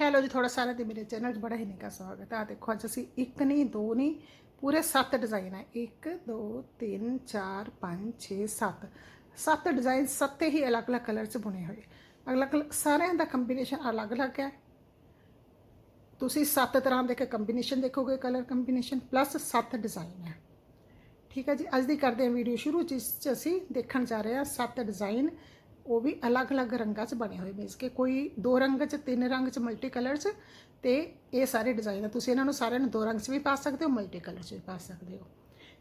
Hello ਜੀ ਥੋੜਾ ਸਾਰਾ ਤੇ ਮੇਰੇ ਚੈਨਲ 'ਚ ਬੜਾ ਹੀ ਨਿੱਘਾ ਸਵਾਗਤ ਹੈ। ਆ ਦੇਖੋ, ਅੱਜ ਅਸੀਂ ਇੱਕ ਨਹੀਂ, ਦੋ ਨਹੀਂ, ਪੂਰੇ 7 ਡਿਜ਼ਾਈਨ ਹੈ। 1 2 3 4 5 6 7 ਸੱਤ ਡਿਜ਼ਾਈਨ ਸੱਤੇ ਹੀ ਅਲੱਗ-ਅਲੱਗ ਕਲਰ 'ਚ ਬੁਣੇ ਹੋਏ। ਅਲੱਗ-ਅਲੱਗ ਸਾਰਿਆਂ ਦਾ ਕੰਬੀਨੇਸ਼ਨ ਅਲੱਗ-ਅਲੱਗ ਹੈ। ਤੁਸੀਂ ਸੱਤ ਤਰ੍ਹਾਂ ਦੇ ਕੇ ਕੰਬੀਨੇਸ਼ਨ ਦੇਖੋਗੇ, ਕਲਰ ਕੰਬੀਨੇਸ਼ਨ, ਪਲੱਸ ਸੱਤ ਡਿਜ਼ਾਈਨ ਹੈ। ਠੀਕ ਹੈ ਜੀ, ਅੱਜ ਦੀ ਕਰਦੇ ਹਾਂ ਵੀਡੀਓ ਸ਼ੁਰੂ, ਜਿਸ 'ਚ ਅਸੀਂ ਦੇਖਣ ਜਾ ਰਹੇ ਹਾਂ ਸੱਤ ਡਿਜ਼ਾਈਨ ਉਹ ਵੀ ਅਲੱਗ-ਅਲੱਗ ਰੰਗਾਂ 'ਚ ਬਣੇ ਹੋਏ ਮੀਨਸ ਕਿ ਕੋਈ ਦੋ ਰੰਗ 'ਚ, ਤਿੰਨ ਰੰਗ 'ਚ ਮਲਟੀ ਕਲਰ 'ਚ ਤੇ ਇਹ ਸਾਰੇ ਡਿਜ਼ਾਈਨ ਆ। ਤੁਸੀਂ ਇਹਨਾਂ ਨੂੰ ਸਾਰਿਆਂ ਨੂੰ ਦੋ ਰੰਗ 'ਚ ਵੀ ਪਾ ਸਕਦੇ ਹੋ ਮਲਟੀ ਕਲਰ 'ਚ ਵੀ ਪਾ ਸਕਦੇ ਹੋ।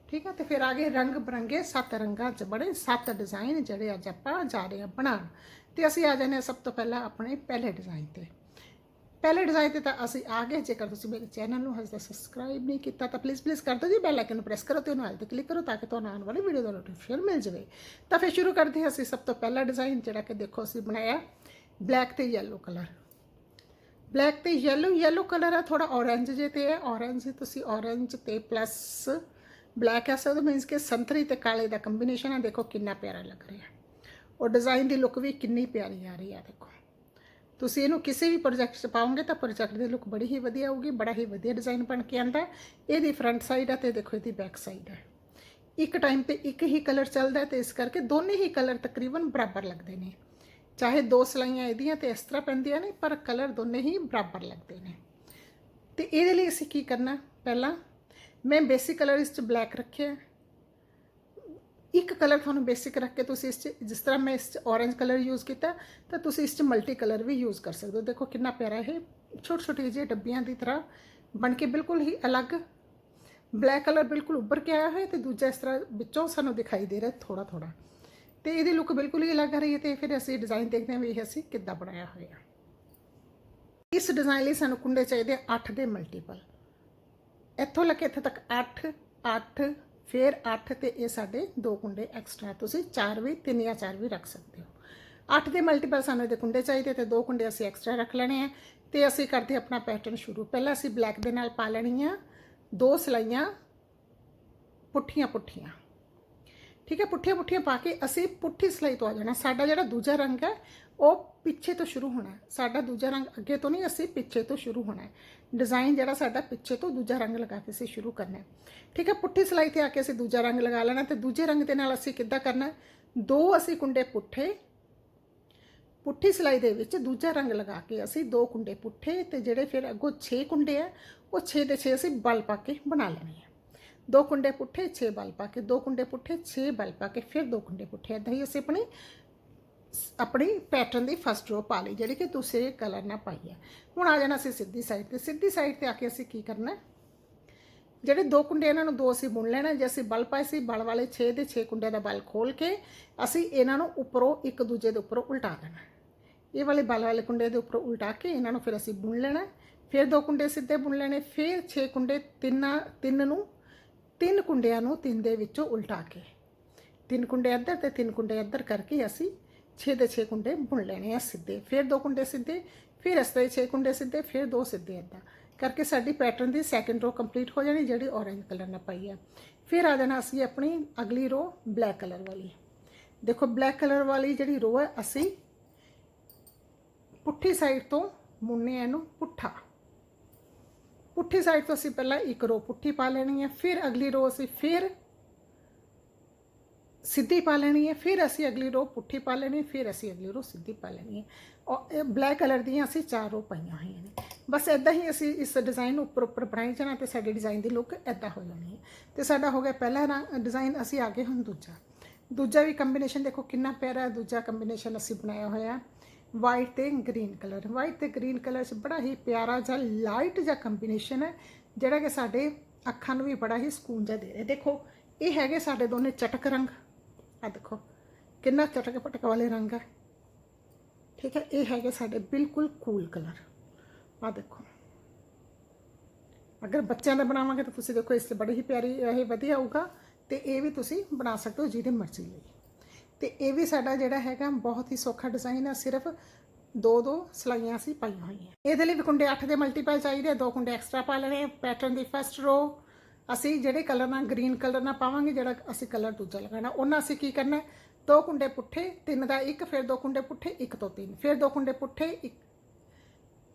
ਠੀਕ ਹੈ ਤੇ ਫਿਰ ਆਗੇ ਰੰਗ ਬਰੰਗੇ, ਸੱਤ ਰੰਗਾਂ 'ਚ ਬੜੇ ਸੱਤ ਡਿਜ਼ਾਈਨ ਜਿਹੜੇ ਅੱਜ ਆਪਾਂ ਜਾ ਰਹੇ ਹਾਂ ਬਣਾਉਣ। ਤੇ ਅਸੀਂ ਆ ਜਾਂਦੇ ਹਾਂ ਸਭ ਤੋਂ ਪਹਿਲਾਂ ਆਪਣੇ ਪਹਿਲੇ ਡਿਜ਼ਾਈਨ ਤੇ। ਪਹਿਲੇ ਡਿਜ਼ਾਈਨ ਤੇ ਤਾਂ ਅਸੀਂ ਆ ਗਏ। ਜੇਕਰ ਤੁਸੀਂ ਮੇਰੇ ਚੈਨਲ ਨੂੰ ਹਜੇ ਤੱਕ ਸਬਸਕ੍ਰਾਈਬ ਨਹੀਂ ਕੀਤਾ, ਤਾਂ ਪਲੀਜ਼ ਪਲੀਜ਼ ਕਰ ਦਿਓ ਜੀ। ਬੈਲ ਆਈਕਨ ਨੂੰ ਪ੍ਰੈਸ ਕਰੋ ਤੇ ਉਹਨੂੰ ਆਲ ਤੇ ਕਲਿੱਕ ਕਰੋ ਤਾਂ ਕਿ ਤੁਹਾਨੂੰ ਆਉਣ ਵਾਲੀ ਵੀਡੀਓ ਦਾ ਨੋਟੀਫਿਕੇਸ਼ਨ ਮਿਲ ਜਾਵੇ। ਤਾਂ ਫਿਰ ਸ਼ੁਰੂ ਕਰਦੇ ਹਾਂ ਅਸੀਂ ਸਭ ਤੋਂ ਪਹਿਲਾ ਡਿਜ਼ਾਈਨ ਜਿਹੜਾ ਕਿ ਦੇਖੋ ਅਸੀਂ ਬਣਾਇਆ ਬਲੈਕ ਤੇ ਯੈਲੋ ਕਲਰ ਬਲੈਕ ਤੇ ਯੈਲੋ ਯੈਲੋ ਕਲਰ ਆ ਥੋੜਾ ਔਰੈਂਜ ਜੇ ਤੇ ਹੈ। ਔਰੈਂਜ ਤੁਸੀਂ ਔਰੈਂਜ ਤੇ ਪਲੱਸ ਬਲੈਕ ਹੈ ਸੋ ਮੀਨਸ ਕਿ ਸੰਤਰੀ ਤੇ ਕਾਲੇ ਦਾ ਕੰਬੀਨੇਸ਼ਨ ਆ। ਦੇਖੋ ਕਿੰਨਾ ਪਿਆਰਾ ਲੱਗ ਰਿਹਾ। ਉਹ ਡਿਜ਼ਾਈਨ ਦੀ ਲੁੱਕ ਵੀ ਕਿੰਨੀ ਪਿਆਰੀ ਆ ਰਹੀ ਹੈ ਦੇਖੋ। ਤੁਸੀਂ ਇਹਨੂੰ ਕਿਸੇ ਵੀ ਪ੍ਰੋਜੈਕਟ 'ਚ ਪਾਉਂਗੇ ਤਾਂ ਪ੍ਰੋਜੈਕਟ ਦੇ ਲੁੱਕ ਬੜੀ ਹੀ ਵਧੀਆ ਆਊਗੀ, ਬੜਾ ਹੀ ਵਧੀਆ ਡਿਜ਼ਾਈਨ ਬਣ ਕੇ ਆਂਦਾ ਇਹਦੀ ਫਰੰਟ ਸਾਈਡ ਹੈ ਤੇ ਦੇਖੋ ਇਹਦੀ ਬੈਕ ਸਾਈਡ ਹੈ ਇੱਕ ਟਾਈਮ ਤੇ ਇੱਕ ਹੀ ਕਲਰ ਚੱਲਦਾ ਹੈ ਤੇ ਇਸ ਕਰਕੇ ਦੋਨੇ ਹੀ ਕਲਰ ਤਕਰੀਬਨ ਬਰਾਬਰ ਲੱਗਦੇ ਨੇ। ਚਾਹੇ ਦੋ ਸਲਾਈਆਂ ਇਹਦੀਆਂ ਤੇ ਇਸ ਤਰ੍ਹਾਂ ਪੈਂਦੀਆਂ ਨੇ, ਪਰ ਕਲਰ ਦੋਨੇ ਹੀ ਬਰਾਬਰ ਲੱਗਦੇ ਨੇ। ਤੇ ਇਹਦੇ ਲਈ ਅਸੀਂ ਕੀ ਕਰਨਾ? ਪਹਿਲਾਂ ਮੈਂ ਬੇਸਿਕ ਕਲਰ ਇਸ 'ਚ ਬਲੈਕ ਰੱਖਿਆ। ਇੱਕ ਕਲਰ ਤੁਹਾਨੂੰ ਬੇਸਿਕ ਰੱਖ ਕੇ ਤੁਸੀਂ ਇਸ 'ਚ, ਜਿਸ ਤਰ੍ਹਾਂ ਮੈਂ ਇਸ 'ਚ orange ਕਲਰ ਯੂਜ਼ ਕੀਤਾ, ਤਾਂ ਤੁਸੀਂ ਇਸ 'ਚ ਮਲਟੀ ਕਲਰ ਵੀ ਯੂਜ਼ ਕਰ ਸਕਦੇ ਹੋ। ਦੇਖੋ ਕਿੰਨਾ ਪਿਆਰਾ ਇਹ ਛੋਟੇ ਛੋਟੇ ਜਿਹੇ ਡੱਬੀਆਂ ਦੀ ਤਰ੍ਹਾਂ ਬਣ ਕੇ ਬਿਲਕੁਲ ਹੀ ਅਲੱਗ। ਬਲੈਕ ਕਲਰ ਬਿਲਕੁਲ ਉੱਭਰ ਕੇ ਆਇਆ ਹੋਇਆ ਤੇ ਦੂਜਾ ਇਸ ਤਰ੍ਹਾਂ ਵਿੱਚੋਂ ਸਾਨੂੰ ਦਿਖਾਈ ਦੇ ਰਿਹਾ ਥੋੜਾ ਥੋੜਾ ਤੇ ਇਹਦੀ ਲੁੱਕ ਬਿਲਕੁਲ ਹੀ ਅਲੱਗ ਆ ਰਹੀ ਹੈ ਤੇ ਫਿਰ ਅਸੀਂ ਡਿਜ਼ਾਈਨ ਦੇਖਦੇ ਹਾਂ ਵੀ ਇਹ ਅਸੀਂ ਕਿੱਦਾਂ ਬਣਾਇਆ ਹੋਇਆ। ਇਸ ਡਿਜ਼ਾਈਨ ਲਈ ਸਾਨੂੰ ਕੁੰਡੇ ਚਾਹੀਦੇ 8 ਦੇ ਮਲਟੀਪਲ ਇੱਥੋਂ ਲੈ ਕੇ ਇੱਥੇ ਤੱਕ 8 8 ਫਿਰ 8 ਤੇ ਇਹ ਸਾਡੇ ਦੋ ਕੁੰਡੇ ਐਕਸਟਰਾ ਤੁਸੀਂ 4 ਵੀ 3 ਜਾਂ 4 ਵੀ ਰੱਖ ਸਕਦੇ ਹੋ। 8 ਦੇ ਮਲਟੀਪਲ ਸਾਨੂੰ ਇਹਦੇ ਕੁੰਡੇ ਚਾਹੀਦੇ ਤੇ ਦੋ ਕੁੰਡੇ ਅਸੀਂ ਐਕਸਟਰਾ ਰੱਖ ਲੈਣੇ ਆ ਤੇ ਅਸੀਂ ਕਰਦੇ ਆਪਣਾ ਪੈਟਰਨ ਸ਼ੁਰੂ। ਪਹਿਲਾਂ ਅਸੀਂ ਬਲੈਕ ਦੇ ਨਾਲ ਪਾ ਲੈਣੀ ਆ ਦੋ ਸਲਾਈਆਂ, ਪੁੱਠੀਆਂ ਪੁੱਠੀਆਂ। ਠੀਕ ਹੈ, ਪੁੱਠੀਆਂ ਪੁੱਠੀਆਂ ਪਾ ਕੇ ਅਸੀਂ ਪੁੱਠੀ ਸਲਾਈ ਤੋਂ ਆ ਜਾਣਾ। ਸਾਡਾ ਜਿਹੜਾ ਦੂਜਾ ਰੰਗ ਹੈ ਉਹ ਪਿੱਛੇ ਤੋਂ ਸ਼ੁਰੂ ਹੋਣਾ ਹੈ। ਸਾਡਾ ਦੂਜਾ ਰੰਗ ਅੱਗੇ ਤੋਂ ਨਹੀਂ, ਅਸੀਂ ਪਿੱਛੇ ਤੋਂ ਸ਼ੁਰੂ ਹੋਣਾ ਹੈ। ਡਿਜ਼ਾਈਨ ਜਿਹੜਾ ਸਾਡਾ ਪਿੱਛੇ ਤੋਂ ਦੂਜਾ ਰੰਗ ਲਗਾ ਕੇ ਅਸੀਂ ਸ਼ੁਰੂ ਕਰਨਾ ਹੈ। ਠੀਕ ਹੈ, ਪੁੱਠੀ ਸਲਾਈ ਤੇ ਆ ਕੇ ਅਸੀਂ ਦੂਜਾ ਰੰਗ ਲਗਾ ਲੈਣਾ ਤੇ ਦੂਜੇ ਰੰਗ ਦੇ ਨਾਲ ਅਸੀਂ ਕਿੱਦਾਂ ਕਰਨਾ ਦੋ ਅਸੀਂ ਕੁੰਡੇ ਪੁੱਠੇ, ਪੁੱਠੀ ਸਲਾਈ ਦੇ ਵਿੱਚ ਦੂਜਾ ਰੰਗ ਲਗਾ ਕੇ ਅਸੀਂ ਦੋ ਕੁੰਡੇ ਪੁੱਠੇ ਤੇ ਜਿਹੜੇ ਫਿਰ ਅੱਗੋਂ 6 ਕੁੰਡੇ ਆ ਉਹ 6 ਦੇ 6 ਅਸੀਂ ਬਲ ਪਾ ਕੇ ਬਣਾ ਲੈਣੇ ਆ ਦੋ ਕੁੰਡੇ ਪੁੱਠੇ 6 ਬਲ ਪਾ ਕੇ, ਦੋ ਕੁੰਡੇ ਪੁੱਠੇ 6 ਬਲ ਪਾ ਕੇ ਫਿਰ ਦੋ ਕੁੰਡੇ ਪੁੱਠੇ। ਏਦਾਂ ਹੀ ਅਸੀਂ ਆਪਣੀ ਆਪਣੀ ਪੈਟਰਨ ਦੀ ਫਸਟ ਰੋ ਪਾ ਲਈ, ਜਿਹੜੀ ਕਿ ਦੂਸਰੇ ਕਲਰ ਨਾਲ ਪਾਈ ਹੈ। ਹੁਣ ਆ ਜਾਣਾ ਅਸੀਂ ਸਿੱਧੀ ਸਾਈਡ ਤੇ। ਸਿੱਧੀ ਸਾਈਡ ਤੇ ਆ ਕੇ ਅਸੀਂ ਕੀ ਕਰਨਾ ਜਿਹੜੇ ਦੋ ਕੁੰਡੇ ਇਹਨਾਂ ਨੂੰ ਦੋ ਅਸੀਂ ਬੁਣ ਲੈਣਾ ਜੇ ਅਸੀਂ ਬਲ ਪਾਏ ਸੀ, ਬਲ ਵਾਲੇ 6 ਦੇ 6 ਕੁੰਡਿਆਂ ਦਾ ਬਲ ਖੋਲ ਕੇ ਅਸੀਂ ਇਹਨਾਂ ਨੂੰ ਉੱਪਰੋਂ ਇੱਕ ਦੂਜੇ ਦੇ ਉੱਪਰੋਂ ਉਲਟਾ ਦੇਣਾ ਇਹ ਵਾਲੇ ਬਲ ਵਾਲੇ ਕੁੰਡੇ ਦੇ ਉੱਪਰੋਂ ਉਲਟਾ ਕੇ ਇਹਨਾਂ ਨੂੰ ਫਿਰ ਅਸੀਂ ਬੁਣ ਲੈਣਾ ਫਿਰ ਦੋ ਕੁੰਡੇ ਸਿੱਧੇ ਬੁਣ ਲੈਣੇ, ਫਿਰ 6 ਕੁੰਡੇ ਤਿੰਨਾਂ, ਤਿੰਨ ਨੂੰ, ਤਿੰਨ ਕੁੰਡਿਆਂ ਨੂੰ ਤਿੰਨ ਦੇ ਵਿੱਚੋਂ ਉਲਟਾ ਕੇ। ਤਿੰਨ ਕੁੰਡੇ ਇੱਧਰ ਤੇ ਤਿੰਨ ਕੁੰਡੇ ਇੱਧਰ ਕਰਕੇ ਅਸੀਂ 6 ਦੇ 6 ਕੁੰਡੇ ਬੁਣ ਲੈਣੇ ਆ ਸਿੱਧੇ ਫਿਰ ਦੋ ਕੁੰਡੇ ਸਿੱਧੇ ਫਿਰ ਇਸ ਤਰ੍ਹਾਂ 6 ਕੁੰਡੇ ਸਿੱਧੇ ਫਿਰ ਦੋ ਸਿੱਧੇ ਇੱਦਾਂ ਕਰਕੇ ਸਾਡੀ ਪੈਟਰਨ ਦੀ ਸੈਕੰਡ ਰੋ ਕੰਪਲੀਟ ਹੋ ਜਾਣੀ ਜਿਹੜੀ orange ਕਲਰ ਨਾਲ ਪਾਈ ਆ। ਫਿਰ ਆ ਜਾਣਾ ਅਸੀਂ ਆਪਣੀ ਅਗਲੀ ਰੋ ਬਲੈਕ ਕਲਰ ਵਾਲੀ। ਦੇਖੋ ਬਲੈਕ ਕਲਰ ਵਾਲੀ ਜਿਹੜੀ ਰੋ ਹੈ ਅਸੀਂ ਪੁੱਠੀ ਸਾਈਡ ਤੋਂ ਮੁੰਨੇ ਇਹਨੂੰ ਪੁੱਠਾ। ਪੁੱਠੀ ਸਾਈਡ ਤੋਂ ਅਸੀਂ ਪਹਿਲਾਂ ਇੱਕ ਰੋ ਪੁੱਠੀ ਪਾ ਲੈਣੀ ਹੈ ਫਿਰ ਅਗਲੀ ਰੋ ਅਸੀਂ ਫਿਰ ਸਿੱਧੀ ਪਾ ਲੈਣੀ ਹੈ, ਫਿਰ ਅਸੀਂ ਅਗਲੀ ਰੋ ਪੁੱਠੀ ਪਾ ਲੈਣੀ ਫਿਰ ਅਸੀਂ ਅਗਲੀ ਰੋ ਸਿੱਧੀ ਪਾ ਲੈਣੀ ਹੈ। ਔਰ ਇਹ ਬਲੈਕ ਕਲਰ ਦੀਆਂ ਅਸੀਂ ਚਾਰ ਰੋ ਪਾਈਆਂ ਹੋਈਆਂ ਨੇ। ਬਸ ਇਦਾਂ ਹੀ ਅਸੀਂ ਇਸ ਡਿਜ਼ਾਈਨ ਨੂੰ ਉੱਪਰ ਉੱਪਰ ਬਣਾਈ ਜਾਣਾ ਤੇ ਸਾਡੇ ਡਿਜ਼ਾਈਨ ਦੀ ਲੁੱਕ ਇਦਾਂ ਹੋ ਜਾਣੀ ਹੈ। ਤੇ ਸਾਡਾ ਹੋ ਗਿਆ ਪਹਿਲਾ ਰੰਗ ਡਿਜ਼ਾਈਨ ਅਸੀਂ ਆ ਗਏ ਹੁਣ ਦੂਜਾ। ਦੂਜਾ ਵੀ ਕੰਬੀਨੇਸ਼ਨ ਦੇਖੋ ਕਿੰਨਾ ਪਿਆਰਾ ਹੈ, ਦੂਜਾ ਕੰਬੀਨੇਸ਼ਨ ਅਸੀਂ ਬਣਾਇਆ ਹੋਇਆ ਵਾਈਟ ਤੇ ਗ੍ਰੀਨ ਕਲਰ ਵਾਈਟ ਤੇ ਗ੍ਰੀਨ ਕਲਰ 'ਚ ਬੜਾ ਹੀ ਪਿਆਰਾ ਜਿਹਾ ਲਾਈਟ ਜਿਹਾ ਕੰਬੀਨੇਸ਼ਨ ਹੈ, ਜਿਹੜਾ ਕਿ ਸਾਡੇ ਅੱਖਾਂ ਨੂੰ ਵੀ ਬੜਾ ਹੀ ਸਕੂਨ ਜਿਹਾ ਦੇ ਰਿਹਾ ਦੇਖੋ, ਇਹ ਹੈਗੇ ਸਾਡੇ ਦੋਨੇ ਚਟਕ ਰੰਗ। ਆ ਦੇਖੋ ਕਿੰਨਾ ਚਟਕ ਪਟਕ ਵਾਲੇ ਰੰਗ ਹੈ ਠੀਕ ਹੈ ਇਹ ਹੈਗੇ ਸਾਡੇ ਬਿਲਕੁਲ ਕੂਲ ਕਲਰ ਆ ਦੇਖੋ। ਅਗਰ ਬੱਚਿਆਂ ਦਾ ਬਣਾਵਾਂਗੇ ਤਾਂ ਤੁਸੀਂ ਦੇਖੋ ਇਸ ਤੇ ਬੜੀ ਹੀ ਪਿਆਰੀ ਇਹ ਵਧੀਆ ਆਊਗਾ ਤੇ ਇਹ ਵੀ ਤੁਸੀਂ ਬਣਾ ਸਕਦੇ ਹੋ ਜਿਹਦੇ ਮਰਜ਼ੀ ਲਈ। ਤੇ ਇਹ ਵੀ ਸਾਡਾ ਜਿਹੜਾ ਹੈਗਾ ਬਹੁਤ ਹੀ ਸੌਖਾ ਡਿਜ਼ਾਈਨ ਹੈ ਸਿਰਫ ਦੋ ਦੋ ਸਲਾਈਆਂ ਅਸੀਂ ਪਾਈਆਂ ਹੋਈਆਂ। ਇਹਦੇ ਲਈ ਵੀ ਕੁੰਡੇ 8 ਦੇ ਮਲਟੀਪਲ ਚਾਹੀਦੇ ਆ, ਦੋ ਕੁੰਡੇ ਐਕਸਟਰਾ ਪਾ ਲੈਣੇ ਪੈਟਰਨ ਦੀ ਫਸਟ ਰੋ ਅਸੀਂ ਜਿਹੜੇ ਕਲਰ ਨਾਲ ਗ੍ਰੀਨ ਕਲਰ ਨਾਲ ਪਾਵਾਂਗੇ, ਜਿਹੜਾ ਅਸੀਂ ਕਲਰ ਦੂਜਾ ਲਗਾਣਾ ਉਹਨਾਂ ਅਸੀਂ ਕੀ ਕਰਨਾ ਦੋ ਕੁੰਡੇ ਪੁੱਠੇ, ਤਿੰਨ ਦਾ ਇੱਕ, ਫਿਰ ਦੋ ਕੁੰਡੇ ਪੁੱਠੇ, ਇੱਕ ਤੋਂ ਤਿੰਨ। ਫਿਰ ਦੋ ਕੁੰਡੇ ਪੁੱਠੇ, ਇੱਕ,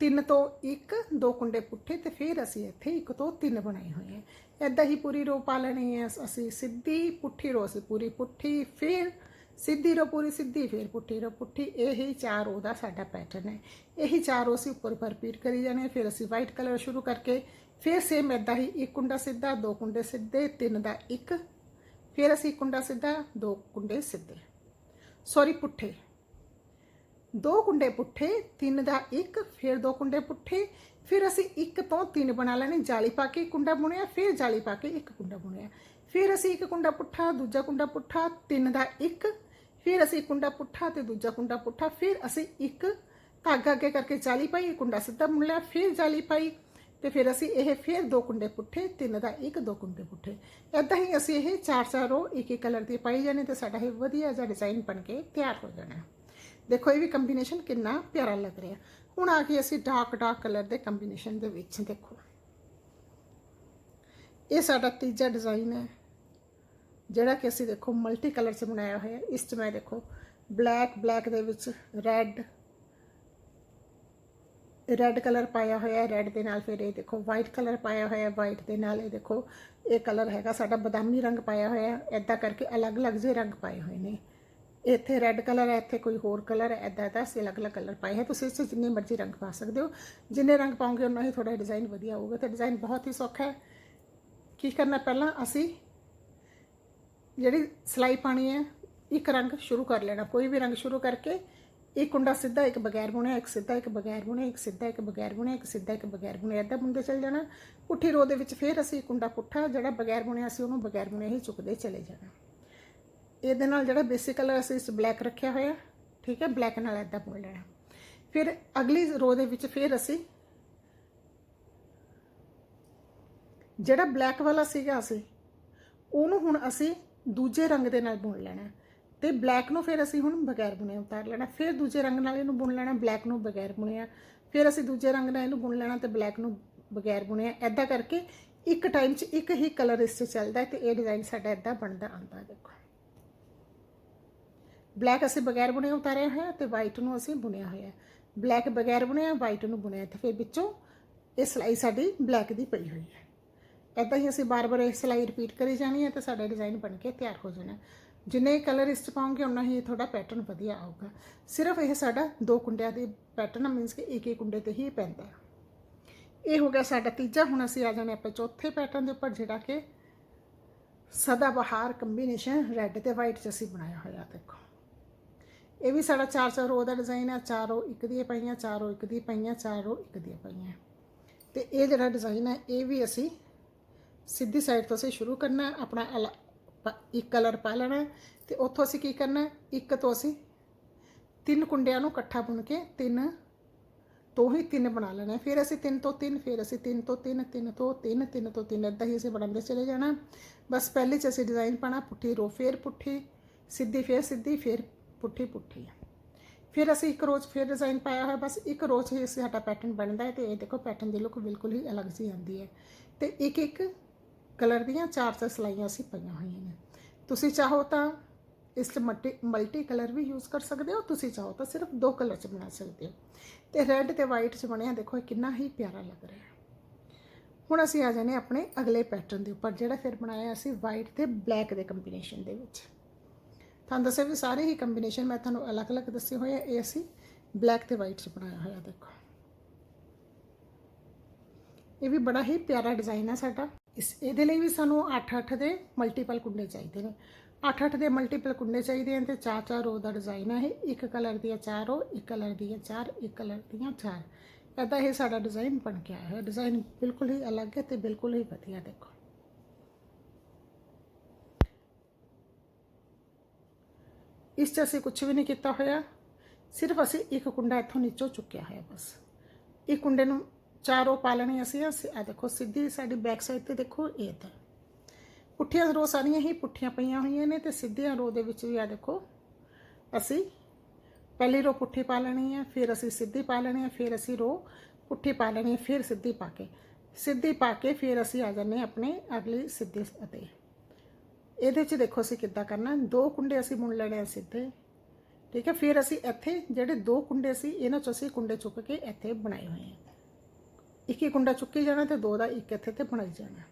ਤਿੰਨ ਤੋਂ ਇੱਕ, ਦੋ ਕੁੰਡੇ ਪੁੱਠੇ ਤੇ ਫਿਰ ਅਸੀਂ ਇੱਥੇ ਇੱਕ ਤੋਂ ਤਿੰਨ ਬਣਾਏ ਹੋਏ ਆ ਐਦਾਂ ਹੀ ਪੂਰੀ ਰੋ ਪਾ ਲੈਣੀ ਹੈ। ਅਸੀਂ ਸਿੱਧੀ ਪੁੱਠੀ ਰੋ ਅਸੀਂ ਪੂਰੀ ਪੁੱਠੀ, ਫਿਰ ਸਿੱਧੀ ਰੋ ਪੂਰੀ ਸਿੱਧੀ, ਫਿਰ ਪੁੱਠੀ ਰੋ ਪੁੱਠੀ। ਇਹੀ ਚਾਰ ਰੋ ਦਾ ਸਾਡਾ ਪੈਟਰਨ ਹੈ। ਇਹੀ ਚਾਰ ਰੋ ਅਸੀਂ ਉੱਪਰ ਉੱਪਰ ਰਿਪੀਟ ਕਰੀ ਜਾਣੇ ਫਿਰ ਅਸੀਂ ਵਾਈਟ ਕਲਰ ਸ਼ੁਰੂ ਕਰਕੇ ਫਿਰ ਸੇਮ ਐਦਾਂ ਹੀ ਇੱਕ ਕੁੰਡਾ ਸਿੱਧਾ, ਦੋ ਕੁੰਡੇ ਸਿੱਧੇ, ਤਿੰਨ ਦਾ ਇੱਕ। ਫਿਰ ਅਸੀਂ ਇੱਕ ਕੁੰਡਾ ਸਿੱਧਾ, ਦੋ ਕੁੰਡੇ ਸਿੱਧੇ। ਸੌਰੀ ਪੁੱਠੇ। ਦੋ ਕੁੰਡੇ ਪੁੱਠੇ, ਤਿੰਨ ਦਾ ਇੱਕ, ਫਿਰ ਦੋ ਕੁੰਡੇ ਪੁੱਠੇ। ਫਿਰ ਅਸੀਂ ਇੱਕ ਤੋਂ ਤਿੰਨ ਬਣਾ ਲੈਣੇ, ਜਾਲੀ ਪਾ ਕੇ ਕੁੰਡਾ ਬੁਣਿਆ, ਫਿਰ ਜਾਲੀ ਪਾ ਕੇ ਇੱਕ ਕੁੰਡਾ ਬੁਣਿਆ। ਫਿਰ ਅਸੀਂ ਇੱਕ ਕੁੰਡਾ ਪੁੱਠਾ, ਦੂਜਾ ਕੁੰਡਾ ਪੁੱਠਾ, ਤਿੰਨ ਦਾ ਇੱਕ। ਫਿਰ ਅਸੀਂ ਇੱਕ ਕੁੰਡਾ ਪੁੱਠਾ ਤੇ ਦੂਜਾ ਕੁੰਡਾ ਪੁੱਠਾ। ਫਿਰ ਅਸੀਂ ਇੱਕ ਧਾਗਾ ਅੱਗੇ ਕਰਕੇ ਜਾਲੀ ਪਾਈ ਕੁੰਡਾ ਸਿੱਧਾ ਬੁਣ ਲਿਆ, ਫਿਰ ਜਾਲੀ ਪਾਈ ਤੇ ਫਿਰ ਅਸੀਂ ਇਹ ਫਿਰ ਦੋ ਕੁੰਡੇ ਪੁੱਠੇ, ਤਿੰਨ ਦਾ ਇੱਕ, ਦੋ ਕੁੰਡੇ ਪੁੱਠੇ। ਇਦਾਂ ਹੀ ਅਸੀਂ ਇਹ ਚਾਰ ਚਾਰ ਰੋ ਇੱਕ ਇੱਕ ਕਲਰ ਦੀ ਪਾਈ ਜਾਣੀ ਤੇ ਸਾਡਾ ਇਹ ਵਧੀਆ ਜਿਹਾ ਡਿਜ਼ਾਈਨ ਬਣ ਕੇ ਤਿਆਰ ਹੋ ਜਾਣਾ। ਦੇਖੋ ਇਹ ਵੀ ਕੰਬੀਨੇਸ਼ਨ ਕਿੰਨਾ ਪਿਆਰਾ ਲੱਗ ਰਿਹਾ। ਹੁਣ ਆ ਕੇ ਅਸੀਂ ਡਾਰਕ ਡਾਰਕ ਕਲਰ ਦੇ ਕੰਬੀਨੇਸ਼ਨ ਦੇ ਵਿੱਚ ਦੇਖੋ। ਇਹ ਸਾਡਾ ਤੀਜਾ ਡਿਜ਼ਾਈਨ ਹੈ। ਜਿਹੜਾ ਕਿ ਅਸੀਂ ਦੇਖੋ ਮਲਟੀ ਕਲਰ 'ਚ ਬਣਾਇਆ ਹੋਇਆ ਇਸ 'ਚ ਮੈਂ ਦੇਖੋ ਬਲੈਕ ਬਲੈਕ ਦੇ ਵਿੱਚ ਰੈੱਡ ਰੈੱਡ ਕਲਰ ਪਾਇਆ ਹੋਇਆ ਹੈ ਰੈੱਡ ਦੇ ਨਾਲ ਫਿਰ ਇਹ ਦੇਖੋ ਵਾਈਟ ਕਲਰ ਪਾਇਆ ਹੋਇਆ ਹੈ ਵਾਈਟ ਦੇ ਨਾਲ ਇਹ ਦੇਖੋ, ਇਹ ਕਲਰ ਹੈਗਾ ਸਾਡਾ ਬਦਾਮੀ ਰੰਗ ਪਾਇਆ ਹੋਇਆ ਹੈ ਐਦਾਂ ਕਰਕੇ ਅਲੱਗ-ਅਲੱਗ ਜਿਹੇ ਰੰਗ ਪਾਏ ਹੋਏ ਨੇ। ਇੱਥੇ ਰੈੱਡ ਕਲਰ ਹੈ, ਇੱਥੇ ਕੋਈ ਹੋਰ ਕਲਰ ਹੈ ਐਦਾਂ ਦਾ ਅਸੀਂ ਅਲੱਗ-ਅਲੱਗ ਕਲਰ ਪਾਏ ਹੈ, ਤੁਸੀਂ ਇਸ 'ਚ ਜਿੰਨੇ ਮਰਜ਼ੀ ਰੰਗ ਪਾ ਸਕਦੇ ਹੋ। ਜਿੰਨੇ ਰੰਗ ਪਾਉਂਗੇ ਉਨਾ ਹੀ ਤੁਹਾਡਾ ਡਿਜ਼ਾਈਨ ਵਧੀਆ ਹੋਊਗਾ, ਤੇ ਡਿਜ਼ਾਈਨ ਬਹੁਤ ਹੀ ਸੌਖਾ ਹੈ। ਕੀ ਕਰਨਾ ਪਹਿਲਾਂ ਅਸੀਂ ਜਿਹੜੀ ਸਲਾਈ ਪਾਣੀ ਹੈ, ਇੱਕ ਰੰਗ ਸ਼ੁਰੂ ਕਰ ਲੈਣਾ, ਕੋਈ ਵੀ ਰੰਗ ਸ਼ੁਰੂ ਕਰਕੇ ਇੱਕ ਕੁੰਡਾ ਸਿੱਧਾ, ਇੱਕ ਬਗੈਰ ਬੁਣਿਆ, ਇੱਕ ਸਿੱਧਾ, ਇੱਕ ਬਗੈਰ ਬੁਣਿਆ, ਇੱਕ ਸਿੱਧਾ, ਇੱਕ ਬਗੈਰ ਬੁਣਿਆ, ਇੱਕ ਸਿੱਧਾ, ਇੱਕ ਬਗੈਰ ਬੁਣਿਆ। ਏਦਾਂ ਬੁਣਦੇ ਚੱਲ ਜਾਣਾ, ਪੁੱਠੀ ਰੋ ਦੇ ਵਿੱਚ ਫਿਰ ਅਸੀਂ ਕੁੰਡਾ ਪੁੱਠਾ, ਜਿਹੜਾ ਬਗੈਰ ਬੁਣਿਆ ਸੀ ਉਹਨੂੰ ਬਗੈਰ ਬੁਣਿਆ ਹੀ ਚੁੱਕਦੇ ਚਲੇ ਜਾਣਾ। ਇਹਦੇ ਨਾਲ ਜਿਹੜਾ ਬੇਸਿਕ ਕਲਰ ਅਸੀਂ ਇਸ ਬਲੈਕ ਰੱਖਿਆ ਹੋਇਆ, ਠੀਕ ਹੈ ਬਲੈਕ ਨਾਲ ਏਦਾਂ ਬੁਣ ਲੈਣਾ। ਫਿਰ ਅਗਲੀ ਰੋ ਦੇ ਵਿੱਚ ਫਿਰ ਅਸੀਂ ਜਿਹੜਾ ਬਲੈਕ ਵਾਲਾ ਸੀਗਾ ਅਸੀਂ, ਉਹਨੂੰ ਹੁਣ ਅਸੀਂ ਦੂਜੇ ਰੰਗ ਦੇ ਨਾਲ ਬੁਣ ਲੈਣਾ। ਤੇ ਬਲੈਕ ਨੂੰ ਫਿਰ ਅਸੀਂ ਹੁਣ ਬਗੈਰ ਬੁਣਿਆ ਉਤਾਰ ਲੈਣਾ। ਫਿਰ ਦੂਜੇ ਰੰਗ ਨਾਲ ਇਹਨੂੰ ਬੁਣ ਲੈਣਾ ਬਲੈਕ ਨੂੰ ਬਗੈਰ ਬੁਣਿਆ। ਫਿਰ ਅਸੀਂ ਦੂਜੇ ਰੰਗ ਨਾਲ ਇਹਨੂੰ ਬੁਣ ਲੈਣਾ ਤੇ ਬਲੈਕ ਨੂੰ ਬਗੈਰ ਬੁਣਿਆ। ਐਦਾਂ ਕਰਕੇ ਇੱਕ ਟਾਈਮ 'ਚ ਇੱਕ ਹੀ ਕਲਰ ਇਸ 'ਚ ਚੱਲਦਾ ਹੈ ਤੇ ਇਹ ਡਿਜ਼ਾਈਨ ਸਾਡਾ ਐਦਾਂ ਬਣਦਾ ਆਂਦਾ ਦੇਖੋ। ਬਲੈਕ ਅਸੀਂ ਬਗੈਰ ਬੁਣਿਆ ਉਤਾਰਿਆ ਹੋਇਆ ਤੇ ਵਾਈਟ ਨੂੰ ਅਸੀਂ ਬੁਣਿਆ ਹੋਇਆ ਬਲੈਕ ਬਗੈਰ ਬੁਣਿਆ ਵਾਈਟ ਨੂੰ ਬੁਣਿਆ ਤੇ ਫਿਰ ਵਿੱਚੋਂ ਇਹ ਸਲਾਈ ਸਾਡੀ ਬਲੈਕ ਦੀ ਪਈ ਹੋਈ ਹੈ। ਐਦਾਂ ਹੀ ਅਸੀਂ ਬਾਰ-ਬਾਰ ਇਹ ਸਲਾਈ ਰਿਪੀਟ ਕਰੀ ਜਾਣੀ ਹੈ ਤੇ ਸਾਡਾ ਡਿਜ਼ਾਈਨ ਬਣ ਕੇ ਤਿਆਰ ਹੋ ਜਾਣਾ ਜਿੰਨੇ ਕਲਰ ਇਸ 'ਚ ਪਾਉਂਗੇ ਉਨਾ ਹੀ ਤੁਹਾਡਾ ਪੈਟਰਨ ਵਧੀਆ ਆਊਗਾ। ਸਿਰਫ ਇਹ ਸਾਡਾ ਦੋ ਕੁੰਡਿਆਂ ਦੇ ਪੈਟਰਨ ਮੀਨਸ ਕਿ ਇੱਕ ਇੱਕ ਕੁੰਡੇ ਤੇ ਹੀ ਪੈਂਦਾ ਇਹ ਹੋ ਗਿਆ ਸਾਡਾ ਤੀਜਾ, ਹੁਣ ਅਸੀਂ ਆ ਜਾਣੇ ਆਪਾਂ ਚੌਥੇ ਪੈਟਰਨ ਦੇ ਉੱਪਰ, ਜਿਹੜਾ ਕਿ ਸਦਾ ਬਹਾਰ ਕੰਬੀਨੇਸ਼ਨ ਰੈੱਡ ਤੇ ਵਾਈਟ 'ਚ ਅਸੀਂ ਬਣਾਇਆ ਹੋਇਆ, ਦੇਖੋ। ਇਹ ਵੀ ਸਾਡਾ ਚਾਰ ਚਾਰ ਰੋ ਦਾ ਡਿਜ਼ਾਈਨ ਹੈ ਚਾਰ ਰੋ ਇੱਕ ਦੀਆਂ ਪਈਆਂ, ਚਾਰ ਰੋ ਇੱਕ ਦੀ ਪਈਆਂ, ਚਾਰ ਰੋ ਇੱਕ ਦੀਆਂ ਪਈਆਂ। ਤੇ ਇਹ ਜਿਹੜਾ ਡਿਜ਼ਾਈਨ ਹੈ ਇਹ ਵੀ ਅਸੀਂ ਸਿੱਧੀ ਸਾਈਡ ਤੋਂ ਅਸੀਂ ਸ਼ੁਰੂ ਕਰਨਾ ਆਪਣਾ ਅਲ- ਇੱਕ ਕਲਰ ਪਾ ਲੈਣਾ ਹੈ ਤੇ ਉੱਥੋਂ ਅਸੀਂ ਕੀ ਕਰਨਾ ਇੱਕ ਤੋਂ ਅਸੀਂ ਤਿੰਨ ਕੁੰਡਿਆਂ ਨੂੰ ਇਕੱਠਾ ਬੁਣ ਕੇ ਤਿੰਨ, ਤੋਂ ਹੀ ਤਿੰਨ ਬਣਾ ਲੈਣਾ ਫਿਰ ਅਸੀਂ ਤਿੰਨ ਤੋਂ ਤਿੰਨ, ਫਿਰ ਅਸੀਂ ਤਿੰਨ ਤੋਂ ਤਿੰਨ ਤਿੰਨ ਤੋਂ ਤਿੰਨ ਤਿੰਨ ਤੋਂ ਤਿੰਨ ਇਦਾਂ ਹੀ ਅਸੀਂ ਬਣਾਉਂਦੇ ਚਲੇ ਜਾਣਾ ਬਸ ਪਹਿਲੇ ਚ ਅਸੀਂ ਡਿਜ਼ਾਈਨ ਪਾਣਾ ਪੁੱਠੀ ਰੋ ਫਿਰ ਪੁੱਠੀ, ਸਿੱਧੀ ਫਿਰ ਸਿੱਧੀ, ਫਿਰ ਪੁੱਠੀ ਪੁੱਠੀ। ਫਿਰ ਅਸੀਂ ਇੱਕ ਰੋਜ਼ ਫਿਰ ਡਿਜ਼ਾਈਨ ਪਾਇਆ ਹੋਇਆ, ਬਸ ਇੱਕ ਰੋਜ਼ ਹੀ ਅਸੀਂ ਸਾਡਾ ਪੈਟਰਨ ਬਣਦਾ ਹੈ ਤੇ ਇਹ ਦੇਖੋ ਪੈਟਰਨ ਦੀ ਲੁੱਕ ਬਿਲਕੁਲ ਹੀ ਅਲੱਗ ਜਿਹੀ ਆਉਂਦੀ ਹੈ। ਤੇ ਇੱਕ ਇੱਕ ਕਲਰ ਦੀਆਂ ਚਾਰ ਚਾਰ ਸਲਾਈਆਂ ਅਸੀਂ ਪਾਈਆਂ ਹੋਈਆਂ ਨੇ। ਤੁਸੀਂ ਚਾਹੋ ਤਾਂ ਇਸ 'ਚ ਮਲਟੀ ਮਲਟੀ ਕਲਰ ਵੀ ਯੂਜ਼ ਕਰ ਸਕਦੇ ਹੋ, ਤੁਸੀਂ ਚਾਹੋ ਤਾਂ ਸਿਰਫ ਦੋ ਕਲਰ 'ਚ ਬਣਾ ਸਕਦੇ ਹੋ। ਤੇ ਰੈੱਡ ਤੇ ਵਾਈਟ 'ਚ ਬਣਿਆ, ਦੇਖੋ ਇਹ ਕਿੰਨਾ ਹੀ ਪਿਆਰਾ ਲੱਗ ਰਿਹਾ ਹੁਣ ਅਸੀਂ ਆ ਜਾਣੇ ਆਪਣੇ ਅਗਲੇ ਪੈਟਰਨ ਦੇ ਉੱਪਰ, ਜਿਹੜਾ ਫਿਰ ਬਣਾਇਆ ਅਸੀਂ ਵਾਈਟ ਤੇ ਬਲੈਕ ਦੇ ਕੰਬੀਨੇਸ਼ਨ ਦੇ ਵਿੱਚ। ਤੁਹਾਨੂੰ ਦੱਸਿਆ ਵੀ ਸਾਰੇ ਹੀ ਕੰਬੀਨੇਸ਼ਨ ਮੈਂ ਤੁਹਾਨੂੰ ਅਲੱਗ-ਅਲੱਗ ਦੱਸੇ ਹੋਏ ਆ, ਇਹ ਅਸੀਂ ਬਲੈਕ ਤੇ ਵਾਈਟ 'ਚ ਬਣਾਇਆ ਹੋਇਆ, ਦੇਖੋ। ਇਹ ਵੀ ਬੜਾ ਹੀ ਪਿਆਰਾ ਡਿਜ਼ਾਈਨ ਹੈ ਸਾਡਾ। ਇਸ ਇਹਦੇ ਲਈ ਵੀ ਸਾਨੂੰ 8-8 ਦੇ ਮਲਟੀਪਲ ਕੁੰਡੇ ਚਾਹੀਦੇ ਨੇ 8-8 ਦੇ ਮਲਟੀਪਲ ਕੁੰਡੇ ਚਾਹੀਦੇ ਹਨ ਤੇ 4-4 ਰੋ ਦਾ ਡਿਜ਼ਾਈਨ ਹੈ ਇਹ ਇੱਕ ਕਲਰ ਦੀਆਂ 4 ਰੋ ਇੱਕ ਕਲਰ ਦੀਆਂ 4 ਇੱਕ ਕਲਰ ਦੀਆਂ 4 ਐਦਾਂ ਇਹ ਸਾਡਾ ਡਿਜ਼ਾਈਨ ਬਣ ਕੇ ਆਇਆ ਹੈ ਡਿਜ਼ਾਈਨ ਬਿਲਕੁਲ ਹੀ ਅਲੱਗ ਹੈ ਤੇ ਬਿਲਕੁਲ ਹੀ ਵਧੀਆ ਦੇਖੋ ਇਸ 'ਚ ਅਸੀਂ ਕੁਝ ਵੀ ਨਹੀਂ ਕੀਤਾ ਹੋਇਆ ਸਿਰਫ ਅਸੀਂ ਇੱਕ ਕੁੰਡਾ ਇੱਥੋਂ ਨੀਚੋਂ ਚੁੱਕਿਆ ਹੋਇਆ ਬਸ ਇਹ ਕੁੰਡੇ ਨੂੰ ਚਾਰੋਂ ਪਾ ਲੈਣੇ ਅਸੀਂ ਆ ਦੇਖੋ, ਸਿੱਧੀ ਸਾਡੀ ਬੈਕ ਸਾਈਡ ਤੇ ਦੇਖੋ, ਇਹ ਤਾਂ। ਪੁੱਠੀਆਂ ਰੋ ਸਾਰੀਆਂ ਹੀ ਪੁੱਠੀਆਂ ਪਈਆਂ ਹੋਈਆਂ ਨੇ ਤੇ ਸਿੱਧੀਆਂ ਰੋ ਦੇ ਵਿੱਚ ਵੀ ਆ ਦੇਖੋ, ਅਸੀਂ ਪਹਿਲੀ ਰੋ ਪੁੱਠੀ ਪਾ ਲੈਣੀ ਹੈ, ਫਿਰ ਅਸੀਂ ਸਿੱਧੀ ਪਾ ਲੈਣੀ ਹੈ, ਫਿਰ ਅਸੀਂ ਰੋ ਪੁੱਠੀ ਪਾ ਲੈਣੀ ਹੈ, ਫਿਰ ਸਿੱਧੀ ਪਾ ਕੇ। ਸਿੱਧੀ ਪਾ ਕੇ ਫਿਰ ਅਸੀਂ ਆ ਜਾਂਦੇ ਹਾਂ ਆਪਣੇ ਅਗਲੀ ਸਿੱਧੀ ਅਤੇ। ਇਹਦੇ 'ਚ ਦੇਖੋ ਅਸੀਂ ਕਿੱਦਾਂ ਕਰਨਾ, ਦੋ ਕੁੰਡੇ ਅਸੀਂ ਬੁਣ ਲੈਣੇ ਆ ਸਿੱਧੇ। ਠੀਕ ਹੈ, ਫਿਰ ਅਸੀਂ ਇੱਥੇ ਜਿਹੜੇ ਦੋ ਕੁੰਡੇ ਸੀ, ਇਹਨਾਂ ਚੋਂ ਅਸੀਂ ਕੁੰਡੇ ਚੁੱਕ ਕੇ ਇੱਥੇ ਬਣਾਏ ਹੋਏ ਆ। ਇੱਕ ਹੀ ਕੁੰਡਾ ਚੁੱਕੀ ਜਾਣਾ ਤੇ ਦੋ ਦਾ ਇੱਕ ਇੱਥੇ ਤੇ ਬਣਾਈ ਜਾਣਾ।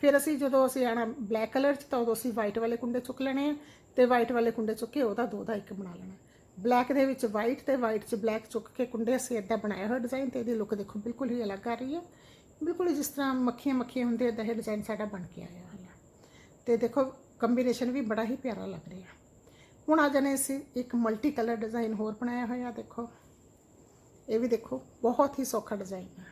ਫਿਰ ਅਸੀਂ ਜਦੋਂ ਅਸੀਂ ਆਣਾ ਬਲੈਕ ਕਲਰ ਚ ਤਾਂ ਉਦੋਂ ਅਸੀਂ ਵਾਈਟ ਵਾਲੇ ਕੁੰਡੇ ਚੁੱਕ ਲੈਣੇ ਆ ਤੇ ਵਾਈਟ ਵਾਲੇ ਕੁੰਡੇ ਚੁੱਕ ਕੇ ਉਹਦਾ ਦੋ ਦਾ ਇੱਕ ਬਣਾ ਲੈਣਾ। ਬਲੈਕ ਦੇ ਵਿੱਚ ਵਾਈਟ ਤੇ ਵਾਈਟ 'ਚ ਬਲੈਕ ਚੁੱਕ ਕੇ ਕੁੰਡੇ ਅਸੀਂ ਇਦਾਂ ਬਣਾਇਆ ਹੋਇਆ ਡਿਜ਼ਾਈਨ ਤੇ ਇਹਦੀ ਲੁੱਕ ਦੇਖੋ ਬਿਲਕੁਲ ਹੀ ਅਲੱਗ ਆ ਰਹੀ ਹੈ। ਬਿਲਕੁਲ ਹੀ ਜਿਸ ਤਰ੍ਹਾਂ ਮੱਖੀਆਂ ਮੱਖੀਆਂ ਹੁੰਦੇ ਇਦਾਂ ਇਹ ਡਿਜ਼ਾਈਨ ਸਾਡਾ ਬਣ ਕੇ ਆਇਆ ਹੋਇਆ। ਤੇ ਦੇਖੋ ਕੰਬੀਨੇਸ਼ਨ ਵੀ ਬੜਾ ਹੀ ਪਿਆਰਾ ਲੱਗ ਰਿਹਾ। ਹੁਣ ਆ ਜਾਣੇ ਅਸੀਂ ਇੱਕ ਮਲਟੀ ਕਲਰ ਡਿਜ਼ਾਈਨ ਹੋਰ ਬਣਾਇਆ ਹੋਇਆ ਦੇਖੋ। ਇਹ ਵੀ ਦੇਖੋ ਬਹੁਤ ਹੀ ਸੌਖਾ ਡਿਜ਼ਾਈਨ ਹੈ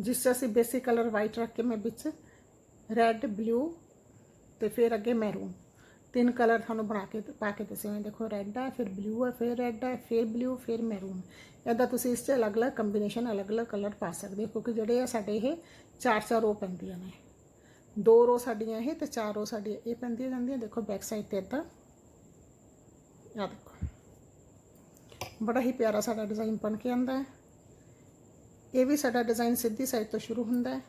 ਜਿਸ 'ਚ ਅਸੀਂ ਬੇਸਿਕ ਕਲਰ ਵਾਈਟ ਰੱਖ ਕੇ ਮੈਂ ਵਿੱਚ ਰੈੱਡ ਬਲੂ ਤੇ ਫਿਰ ਅੱਗੇ ਮੈਰੂਨ ਤਿੰਨ ਕਲਰ ਤੁਹਾਨੂੰ ਬਣਾ ਕੇ ਪਾ ਕੇ ਦੱਸੇ ਹੋਏ ਦੇਖੋ ਰੈੱਡ ਹੈ, ਫਿਰ ਬਲੂ ਹੈ, ਫਿਰ ਰੈੱਡ ਹੈ, ਫਿਰ ਬਲੂ ਫਿਰ ਮੈਰੂਨ ਇਦਾਂ ਤੁਸੀਂ ਇਸ 'ਚ ਅਲੱਗ-ਅਲੱਗ ਕੰਬੀਨੇਸ਼ਨ ਅਲੱਗ-ਅਲੱਗ ਕਲਰ ਪਾ ਸਕਦੇ ਹੋ, ਕਿਉਂਕਿ ਜਿਹੜੇ ਆ ਸਾਡੇ ਇਹ ਚਾਰ ਚਾਰ ਰੋ ਪੈਂਦੀਆਂ ਨੇ। ਦੋ ਰੋ ਸਾਡੀਆਂ ਇਹ ਤੇ ਚਾਰ ਰੋ ਸਾਡੀਆਂ ਇਹ ਪੈਂਦੀਆਂ ਜਾਂਦੀਆਂ। ਦੇਖੋ ਬੈਕ ਸਾਈਡ ਤੇ ਇਦਾਂ ਆ ਦੇਖੋ। ਬੜਾ ਹੀ ਪਿਆਰਾ ਸਾਡਾ ਡਿਜ਼ਾਈਨ ਬਣ ਕੇ ਆਂਦਾ ਹੈ। ਇਹ ਵੀ ਸਾਡਾ ਡਿਜ਼ਾਈਨ ਸਿੱਧੀ ਸਾਈਡ ਤੋਂ ਸ਼ੁਰੂ ਹੁੰਦਾ ਹੈ।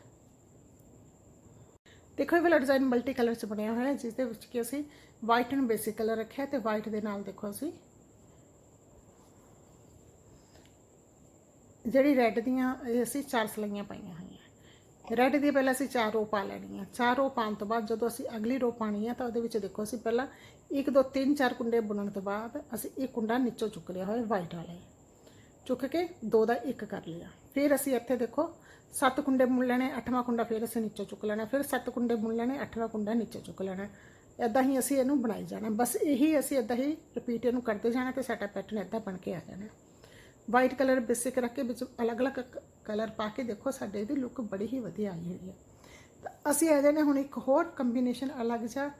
ਦੇਖੋ, ਇਹ ਵਾਲਾ ਡਿਜ਼ਾਈਨ ਮਲਟੀ ਕਲਰ ਚ ਬਣਿਆ ਹੋਇਆ ਹੈ ਜਿਸ ਦੇ ਵਿੱਚ ਕਿ ਅਸੀਂ ਵਾਈਟ ਐਂਡ ਬੇਸਿਕ ਕਲਰ ਰੱਖਿਆ ਤੇ ਵਾਈਟ ਦੇ ਨਾਲ ਦੇਖੋ ਅਸੀਂ। ਜਿਹੜੀ ਰੈੱਡ ਦੀਆਂ, ਇਹ ਅਸੀਂ ਚਾਰ ਸਲਾਈਆਂ ਪਾਈਆਂ ਹੋਈਆਂ। ਰੈੱਡ ਦੀ ਪਹਿਲਾਂ ਅਸੀਂ ਚਾਰ ਰੋ ਪਾ ਲੈਣੀ ਲੈਣੀਆਂ ਚਾਰ ਰੋ ਪਾਉਣ ਤੋਂ ਬਾਅਦ ਜਦੋਂ ਅਸੀਂ ਅਗਲੀ ਰੋ ਪਾਣੀ ਹੈ ਤਾਂ ਉਹਦੇ ਵਿੱਚ ਦੇਖੋ ਅਸੀਂ ਪਹਿਲਾਂ 1 2 3 4 ਕੁੰਡੇ ਬੁਣਨ ਤੋਂ ਬਾਅਦ ਅਸੀਂ ਇਹ ਕੁੰਡਾ ਨੀਚੋਂ ਚੁੱਕ ਲਿਆ ਹੋਇਆ ਵਾਈਟ ਵਾਲੇ ਚੁੱਕ ਕੇ ਦੋ ਦਾ ਇੱਕ ਕਰ ਲਿਆ। ਫਿਰ ਅਸੀਂ ਇੱਥੇ ਦੇਖੋ, ਸੱਤ ਕੁੰਡੇ ਬੁਣ ਲੈਣੇ, ਅੱਠਵਾਂ ਕੁੰਡਾ ਫਿਰ ਅਸੀਂ ਨੀਚੇ ਚੁੱਕ ਲੈਣਾ, ਫਿਰ ਸੱਤ ਕੁੰਡੇ ਬੁਣ ਲੈਣੇ, ਅੱਠਵਾਂ ਕੁੰਡਾ ਨੀਚੇ ਚੁੱਕ ਲੈਣਾ। ਇਦਾਂ ਹੀ ਅਸੀਂ ਇਹਨੂੰ ਬਣਾਈ ਜਾਣਾ। ਬਸ ਇਹੀ ਅਸੀਂ ਇਦਾਂ ਹੀ ਰਿਪੀਟ ਇਹਨੂੰ ਕਰਦੇ ਜਾਣਾ ਤੇ ਸਾਡਾ ਪੈਟਰਨ ਇਦਾਂ ਬਣ ਕੇ ਆ ਜਾਣਾ। ਵਾਈਟ ਕਲਰ ਬੇਸਿਕ ਰੱਖ ਕੇ ਵਿੱਚ ਅਲੱਗ-ਅਲੱਗ ਕਲਰ ਪਾ ਕੇ ਦੇਖੋ, ਸਾਡੇ ਦੀ ਲੁੱਕ ਬੜੀ ਹੀ ਵਧੀਆ ਆਈ ਹੋਈ ਹੈ। ਤਾਂ ਅਸੀਂ ਆ ਜਾਣੇ ਹੁਣ ਇੱਕ ਹੋਰ ਕੰਬੀਨੇਸ਼ਨ ਅਲੱਗ ਜਿਹਾ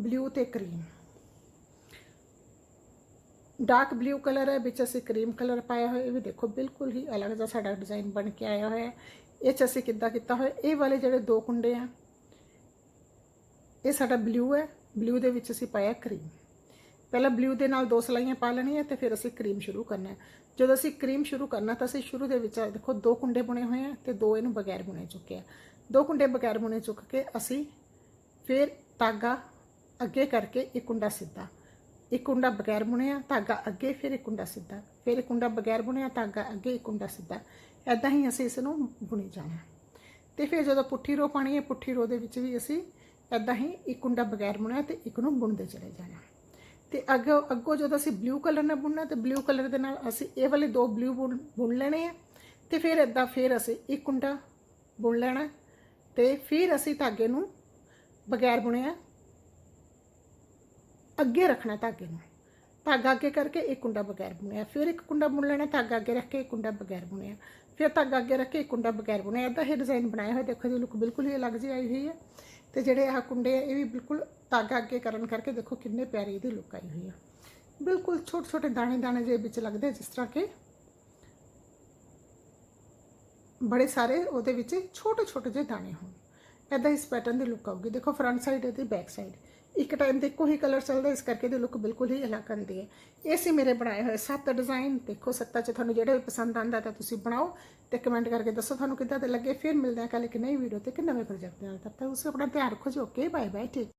ਬਲੂ ਤੇ ਕਰੀਮ ਡਾਰਕ ਬਲੂ ਕਲਰ ਹੈ ਵਿੱਚ ਅਸੀਂ ਕਰੀਮ ਕਲਰ ਪਾਇਆ ਹੋਇਆ ਇਹ ਵੀ ਦੇਖੋ ਬਿਲਕੁਲ ਹੀ ਅਲੱਗ ਜਿਹਾ ਸਾਡਾ ਡਿਜ਼ਾਈਨ ਬਣ ਕੇ ਆਇਆ ਹੋਇਆ ਇਹ ਚ ਅਸੀਂ ਕਿੱਦਾਂ ਕੀਤਾ ਹੋਇਆ ਇਹ ਵਾਲੇ ਜਿਹੜੇ ਦੋ ਕੁੰਡੇ ਆ ਇਹ ਸਾਡਾ ਬਲੂ ਹੈ ਬਲੂ ਦੇ ਵਿੱਚ ਅਸੀਂ ਪਾਇਆ ਕਰੀਮ ਪਹਿਲਾਂ ਬਲੂ ਦੇ ਨਾਲ ਦੋ ਸਲਾਈਆਂ ਪਾ ਲੈਣੀਆਂ ਤੇ ਫਿਰ ਅਸੀਂ ਕਰੀਮ ਸ਼ੁਰੂ ਕਰਨਾ ਹੈ ਜਦੋਂ ਅਸੀਂ ਕਰੀਮ ਸ਼ੁਰੂ ਕਰਨਾ ਤਾਂ ਅਸੀਂ ਸ਼ੁਰੂ ਦੇ ਵਿੱਚ ਦੇਖੋ ਦੋ ਕੁੰਡੇ ਬੁਣੇ ਹੋਏ ਆ ਤੇ ਦੋ ਇਹਨੂੰ ਬਗੈਰ ਬੁਣੇ ਚੁੱਕੇ ਆ ਦੋ ਕੁੰਡੇ ਬਗੈਰ ਬੁਣੇ ਚੁੱਕ ਕੇ ਅਸੀਂ ਫਿਰ ਧਾਗਾ ਅੱਗੇ ਕਰਕੇ ਇੱਕ ਕੁੰਡਾ ਸਿੱਧਾ ਇੱਕ ਕੁੰਡਾ ਬਗੈਰ ਬੁਣਿਆ, ਧਾਗਾ ਅੱਗੇ, ਫਿਰ ਇੱਕ ਕੁੰਡਾ ਸਿੱਧਾ। ਫਿਰ ਇੱਕ ਕੁੰਡਾ ਬਗੈਰ ਬੁਣਿਆ, ਧਾਗਾ ਅੱਗੇ, ਇੱਕ ਕੁੰਡਾ ਸਿੱਧਾ। ਐਦਾਂ ਹੀ ਅਸੀਂ ਇਸ ਨੂੰ ਬੁਣੀ ਜਾਣਾ। ਤੇ ਫਿਰ ਜਦੋਂ ਪੁੱਠੀ ਰੋ ਪਾਣੀ ਹੈ, ਪੁੱਠੀ ਰੋ ਦੇ ਵਿੱਚ ਵੀ ਅਸੀਂ ਐਦਾਂ ਹੀ ਇੱਕ ਕੁੰਡਾ ਬਗੈਰ ਬੁਣਿਆ ਤੇ ਇੱਕ ਨੂੰ ਬੁਣਦੇ ਚਲੇ ਜਾਣਾ। ਤੇ ਅੱਗੋਂ ਅੱਗੋਂ ਜਦੋਂ ਅਸੀਂ ਬਲੂ ਕਲਰ ਨਾਲ ਬੁਣਨਾ, ਤੇ ਬਲੂ ਕਲਰ ਦੇ ਨਾਲ ਅਸੀਂ ਇਹ ਵਾਲੇ ਦੋ ਬਲੂ ਬੁਣ ਬੁਣ ਲੈਣੇ ਆ। ਤੇ ਫਿਰ ਐਦਾਂ ਫਿਰ ਅਸੀਂ ਇੱਕ ਕੁੰਡਾ ਬੁਣ ਲੈਣਾ। ਤੇ ਫਿਰ ਅਸੀਂ ਧਾਗੇ ਨੂੰ ਬਗੈਰ ਬੁਣਿਆ ਅੱਗੇ ਰੱਖਣਾ ਧਾਗੇ ਨੂੰ। ਧਾਗਾ ਅੱਗੇ ਕਰਕੇ ਇੱਕ ਕੁੰਡਾ ਬਗੈਰ ਬੁਣਿਆ। ਫਿਰ ਇੱਕ ਕੁੰਡਾ ਬੁਣ ਲੈਣਾ, ਧਾਗਾ ਅੱਗੇ ਰੱਖ ਕੇ ਇੱਕ ਕੁੰਡਾ ਬਗੈਰ ਬੁਣਿਆ। ਫਿਰ ਧਾਗਾ ਅੱਗੇ ਰੱਖ ਕੇ ਇੱਕ ਕੁੰਡਾ ਬਗੈਰ ਬੁਣਿਆ। ਇਦਾਂ ਇਹ ਡਿਜ਼ਾਈਨ ਬਣਾਇਆ ਹੋਇਆ ਦੇਖੋ ਜੀ ਲੁੱਕ ਬਿਲਕੁਲ ਹੀ ਅਲੱਗ ਜਿਹੀ ਆਈ ਹੋਈ ਹੈ ਤੇ ਜਿਹੜੇ ਆਹ ਕੁੰਡੇ ਆ, ਇਹ ਵੀ ਬਿਲਕੁਲ ਧਾਗਾ ਅੱਗੇ ਕਰਨ ਕਰਕੇ ਦੇਖੋ ਕਿੰਨੇ ਪਿਆਰੀ ਇਹਦੀ ਲੁੱਕ ਆਈ ਹੋਈ ਹੈ ਬਿਲਕੁਲ ਛੋਟੇ ਛੋਟੇ ਦਾਣੇ ਦਾਣੇ ਜਿਹੇ ਵਿੱਚ ਲੱਗਦੇ ਜਿਸ ਤਰ੍ਹਾਂ ਕਿ ਬੜੇ ਸਾਰੇ ਉਹਦੇ ਵਿੱਚ ਛੋਟੇ ਛੋਟੇ ਜਿਹੇ ਦਾਣੇ ਹੋਣ। ਐਦਾਂ ਇਸ ਪੈਟਰਨ ਦੀ ਲੁੱਕ ਆਊਗੀ। ਦੇਖੋ ਫਰੰਟ ਸਾਈਡ ਅਤੇ ਬੈਕ ਸਾਈਡ ਇੱਕ ਟਾਈਮ ਤੇ ਇੱਕੋ ਹੀ ਕਲਰ ਚੱਲਦਾ, ਇਸ ਕਰਕੇ ਦੀ ਲੁੱਕ ਬਿਲਕੁਲ ਹੀ ਅਲੱਗ ਆਉਂਦੀ ਹੈ। ਇਹ ਸੀ ਮੇਰੇ ਬਣਾਏ ਹੋਏ ਸੱਤ ਡਿਜ਼ਾਈਨ ਦੇਖੋ ਸੱਤਾਂ 'ਚ ਤੁਹਾਨੂੰ ਜਿਹੜਾ ਵੀ ਪਸੰਦ ਆਂਦਾ ਤਾਂ ਤੁਸੀਂ ਬਣਾਓ ਤੇ ਕਮੈਂਟ ਕਰਕੇ ਦੱਸੋ ਤੁਹਾਨੂੰ ਕਿੱਦਾਂ ਦੇ ਲੱਗੇ, ਫਿਰ ਮਿਲਦੇ ਹਾਂ ਕੱਲ ਇੱਕ ਨਈ ਵੀਡੀਓ ਤੇ ਇੱਕ ਨਵੇਂ ਪ੍ਰੋਜੈਕਟ ਨਾਲ। ਤਦ ਤੱਕ ਤੁਸੀਂ ਆਪਣਾ ਧਿਆਨ ਰੱਖੋ ਜੀ ਓਕੇ ਬਾਏ ਬਾਏ ਠੀਕ